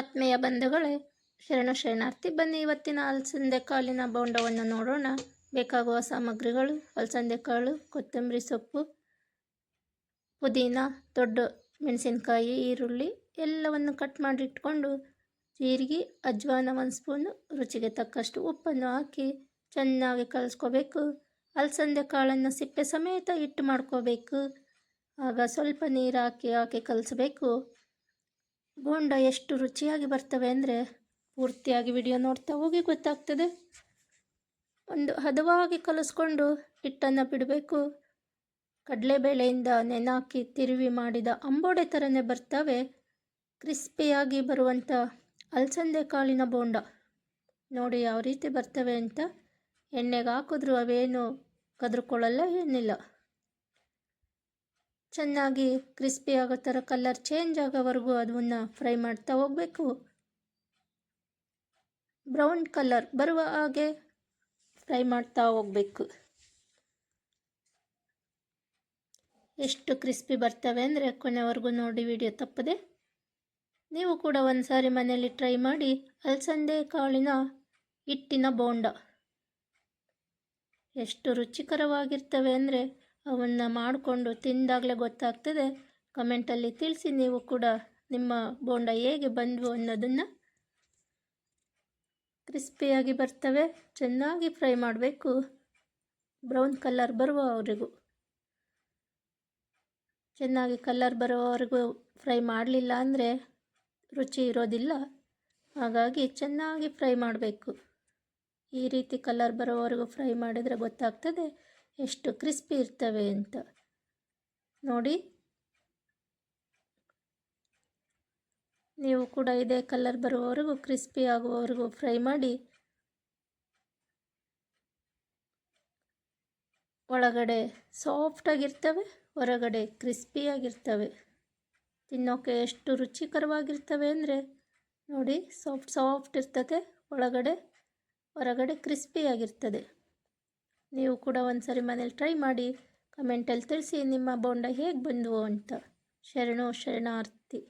ಆತ್ಮೀಯ ಬಂಧುಗಳೇ, ಶರಣ ಶರಣಾರ್ಥಿ, ಬನ್ನಿ ಇವತ್ತಿನ ಅಲಸಂದೆ ಕಾಳಿನ ಬೋಂಡವನ್ನು ನೋಡೋಣ. ಬೇಕಾಗುವ ಸಾಮಗ್ರಿಗಳು, ಅಲಸಂದೆ ಕಾಳು, ಕೊತ್ತಂಬರಿ ಸೊಪ್ಪು, ಪುದೀನ, ದೊಡ್ಡ ಮೆಣಸಿನಕಾಯಿ, ಈರುಳ್ಳಿ ಎಲ್ಲವನ್ನು ಕಟ್ ಮಾಡಿ ಇಟ್ಕೊಂಡು ಜೀರಿಗೆ, ಅಜ್ವಾನ ಒಂದು ಸ್ಪೂನು, ರುಚಿಗೆ ತಕ್ಕಷ್ಟು ಉಪ್ಪನ್ನು ಹಾಕಿ ಚೆನ್ನಾಗಿ ಕಲಿಸ್ಕೋಬೇಕು. ಅಲಸಂದೆ ಕಾಳನ್ನು ಸಿಪ್ಪೆ ಸಮೇತ ಹಿಟ್ಟು ಮಾಡ್ಕೋಬೇಕು. ಆಗ ಸ್ವಲ್ಪ ನೀರು ಹಾಕಿ ಹಾಕಿ ಕಲಿಸ್ಬೇಕು. ಬೋಂಡ ಎಷ್ಟು ರುಚಿಯಾಗಿ ಬರ್ತವೆ ಅಂದರೆ ಪೂರ್ತಿಯಾಗಿ ವಿಡಿಯೋ ನೋಡ್ತಾ ಹೋಗಿ ಗೊತ್ತಾಗ್ತದೆ. ಒಂದು ಹದವಾಗಿ ಕಲಿಸ್ಕೊಂಡು ಹಿಟ್ಟನ್ನು ಬಿಡಬೇಕು. ಕಡಲೆಬೇಳೆಯಿಂದ ನೆನಾಕಿ ತಿರುವಿ ಮಾಡಿದ ಅಂಬೋಡೆ ಥರನೇ ಬರ್ತವೆ. ಕ್ರಿಸ್ಪಿಯಾಗಿ ಬರುವಂಥ ಅಲಸಂದೆ ಕಾಳಿನ ಬೋಂಡ. ನೋಡಿ ಯಾವ ರೀತಿ ಬರ್ತವೆ ಅಂತ. ಎಣ್ಣೆಗೆ ಹಾಕಿದ್ರು ಅವೇನು ಕದ್ರುಕೊಳ್ಳಲ್ಲ, ಏನಿಲ್ಲ. ಚೆನ್ನಾಗಿ ಕ್ರಿಸ್ಪಿ ಆಗೋ ಥರ ಕಲರ್ ಚೇಂಜ್ ಆಗೋವರೆಗೂ ಅದನ್ನು ಫ್ರೈ ಮಾಡ್ತಾ ಹೋಗಬೇಕು. ಬ್ರೌನ್ ಕಲರ್ ಬರುವ ಹಾಗೆ ಫ್ರೈ ಮಾಡ್ತಾ ಹೋಗಬೇಕು. ಎಷ್ಟು ಕ್ರಿಸ್ಪಿ ಬರ್ತವೆ ಅಂದರೆ ಕೊನೆವರೆಗೂ ನೋಡಿ ವಿಡಿಯೋ ತಪ್ಪದೆ. ನೀವು ಕೂಡ ಒಂದು ಸಾರಿ ಮನೆಯಲ್ಲಿ ಟ್ರೈ ಮಾಡಿ ಅಲಸಂದೆ ಕಾಳಿನ ಹಿಟ್ಟಿನ ಬೋಂಡ. ಎಷ್ಟು ರುಚಿಕರವಾಗಿರ್ತವೆ ಅಂದರೆ ಅವನ್ನು ಮಾಡಿಕೊಂಡು ತಿಂದಾಗಲೇ ಗೊತ್ತಾಗ್ತದೆ. ಕಮೆಂಟಲ್ಲಿ ತಿಳಿಸಿ, ನೀವು ಕೂಡ ನಿಮ್ಮ ಬೋಂಡ ಹೇಗೆ ಬಂದವು ಅನ್ನೋದನ್ನು ಕ್ರಿಸ್ಪಿಯಾಗಿ ಬರ್ತವೆ, ಚೆನ್ನಾಗಿ ಫ್ರೈ ಮಾಡಬೇಕು. ಬ್ರೌನ್ ಕಲರ್ ಬರುವವರೆಗೂ. ಚೆನ್ನಾಗಿ ಕಲರ್ ಬರೋವರೆಗೂ ಫ್ರೈ ಮಾಡಲಿಲ್ಲ ಅಂದರೆ ರುಚಿ ಇರೋದಿಲ್ಲ. ಹಾಗಾಗಿ ಚೆನ್ನಾಗಿ ಫ್ರೈ ಮಾಡಬೇಕು. ಈ ರೀತಿ ಕಲರ್ ಬರೋವರೆಗೂ ಫ್ರೈ ಮಾಡಿದರೆ ಗೊತ್ತಾಗ್ತದೆ. ಎಷ್ಟು ಕ್ರಿಸ್ಪಿ ಇರ್ತವೆ ಅಂತ. ನೋಡಿ. ನೀವು ಕೂಡ ಇದೇ ಕಲರ್ ಬರುವವರೆಗೂ ಕ್ರಿಸ್ಪಿ ಆಗುವವರೆಗೂ ಫ್ರೈ ಮಾಡಿ. ಒಳಗಡೆ ಸಾಫ್ಟಾಗಿರ್ತವೆ ಹೊರಗಡೆ ಕ್ರಿಸ್ಪಿಯಾಗಿರ್ತವೆ ತಿನ್ನೋಕ್ಕೆ ಎಷ್ಟು ರುಚಿಕರವಾಗಿರ್ತವೆ ಅಂದರೆ, ನೋಡಿ, ಸಾಫ್ಟ್ ಸಾಫ್ಟ್ ಇರ್ತದೆ, ಒಳಗಡೆ, ಹೊರಗಡೆ ಕ್ರಿಸ್ಪಿಯಾಗಿರ್ತದೆ ನೀವು ಕೂಡ ಒಂದು ಸರಿ ಮನೇಲಿ ಟ್ರೈ ಮಾಡಿ ಕಮೆಂಟಲ್ಲಿ ತಿಳಿಸಿ ನಿಮ್ಮ ಬೋಂಡ ಹೇಗೆ ಬಂದವು ಅಂತ. ಶರಣು ಶರಣಾರ್ಥಿ.